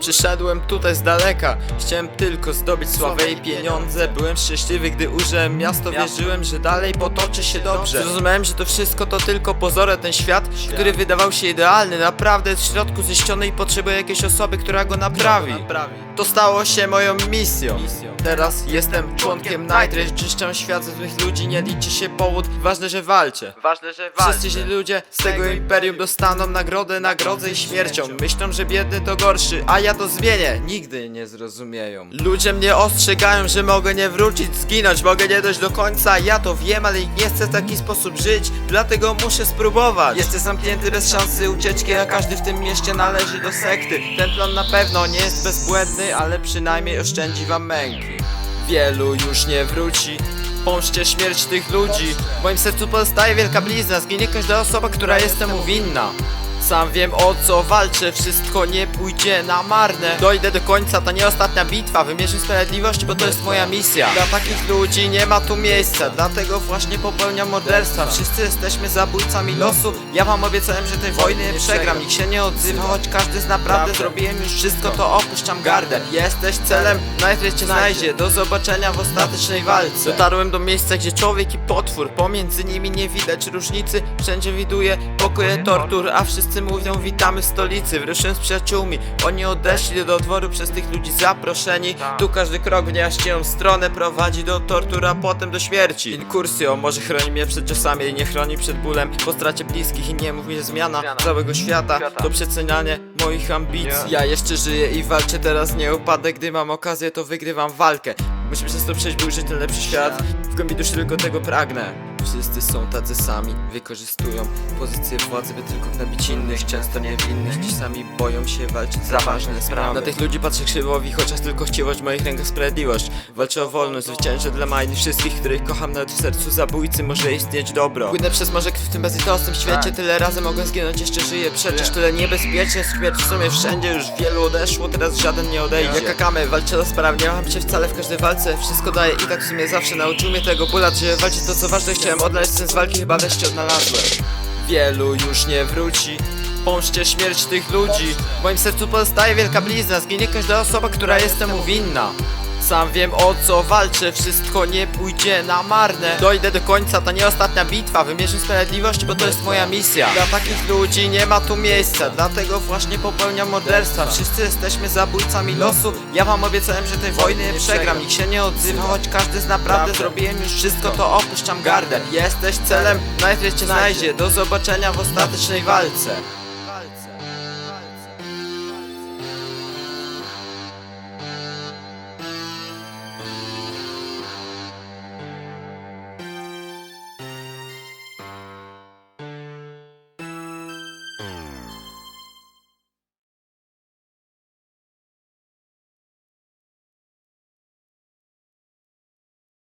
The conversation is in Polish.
Przyszedłem tutaj z daleka Chciałem tylko zdobyć sławę i pieniądze. Byłem szczęśliwy, gdy ujrzałem miasto. Wierzyłem, że dalej potoczy się dobrze. Zrozumiałem, że to wszystko to tylko pozory Ten świat, który wydawał się idealny. Naprawdę jest w środku ziściony i potrzebuje jakiejś osoby, która go naprawi. To stało się moją misją. Teraz jestem członkiem Night Race Czyszczę świat ze złych ludzi, nie liczy się powód. Ważne, że walczę. Ważne, że Wszyscy źli ludzie z tego imperium dostaną nagrodę, nagrodzę i śmiercią. Myślą, że biedny to gorszy, a ja to zmienię. Nigdy nie zrozumieją. Ludzie mnie ostrzegają, że mogę nie wrócić, zginąć. Mogę nie dojść do końca, ja to wiem, ale nie chcę w taki sposób żyć. Dlatego muszę spróbować. Jestem zamknięty bez szansy ucieczki, a każdy w tym mieście należy do sekty. Ten plan na pewno nie jest bezbłędny, ale przynajmniej oszczędzi wam męki. Wielu już nie wróci. Pomszcie śmierć tych ludzi. W moim sercu pozostaje wielka blizna. Zginie każda osoba, która jest temu winna sam wiem o co walczę, wszystko nie pójdzie na marne. Dojdę do końca, to nie ostatnia bitwa. Wymierzę sprawiedliwość, bo to jest moja misja. Dla takich ludzi nie ma tu miejsca Dlatego właśnie popełniam morderstwa. Wszyscy jesteśmy zabójcami losu. Ja wam obiecałem, że tej wojny nie przegram. Nikt się nie odzywa, choć każdy z naprawdę Zrobiłem już wszystko, to opuszczam gardę. Jesteś celem, najpierw cię znajdzie. Do zobaczenia w ostatecznej walce. Dotarłem do miejsca, gdzie człowiek i potwór. Pomiędzy nimi nie widać różnicy. Wszędzie widuję pokoje tortur A wszyscy mówią witamy w stolicy Wyruszyłem z przyjaciółmi. Oni odeszli do dworu przez tych ludzi zaproszeni. Tu każdy krok w niejaśnioną stronę Prowadzi do tortur, a potem do śmierci. Inkursjo może chroni mnie przed czasami i Nie chroni przed bólem. Po stracie bliskich i nie mów mi, że zmiana Całego świata to przecenianie moich ambicji. Ja jeszcze żyję i walczę teraz nie upadę Gdy mam okazję to wygrywam walkę. Muszę przez to przejść, by ujrzeć ten lepszy świat. W głębi duszy tylko tego pragnę Wszyscy są tacy sami, wykorzystują pozycję władzy, by tylko gnabić innych, często niewinnych. Czasami boją się walczyć za ważne sprawy. Na tych ludzi patrzę krzywo, w ich oczach tylko chciwość, w moich rękach sprawiedliwość Walczę o wolność, zwyciężę dla majni wszystkich, których kocham Nawet w sercu. Zabójcy może istnieć dobro. Płynę przez morze w tym bezlitosnym świecie, tyle razy mogę zginąć, jeszcze żyję. Przecież tyle niebezpiecznie, śmierć w sumie wszędzie Już wielu odeszło, teraz żaden nie odejdzie. Jak kakamy, walczę za sprawę, nie mam się wcale w każdej walce. Wszystko daję i tak w sumie zawsze nauczył mnie tego. Bóla Że walczyć to co ważne, chciałem odnaleźć sens walki, chyba wreszcie odnalazłem. Wielu już nie wróci. Pomszcie śmierć tych ludzi. W moim sercu pozostaje wielka blizna. Zginie każda osoba, która jest temu winna sam wiem o co walczę, wszystko nie pójdzie na marne. Dojdę do końca, to nie ostatnia bitwa. Wymierzę sprawiedliwość, bo to jest moja misja. Dla takich ludzi nie ma tu miejsca Dlatego właśnie popełniam morderstwa. Wszyscy jesteśmy zabójcami losu. Ja wam obiecałem, że tej wojny nie przegram. Nikt się nie odzywa, choć każdy z naprawdę Zrobiłem już wszystko, to opuszczam gardę. Jesteś celem, najpierw cię znajdzie. Do zobaczenia w ostatecznej walce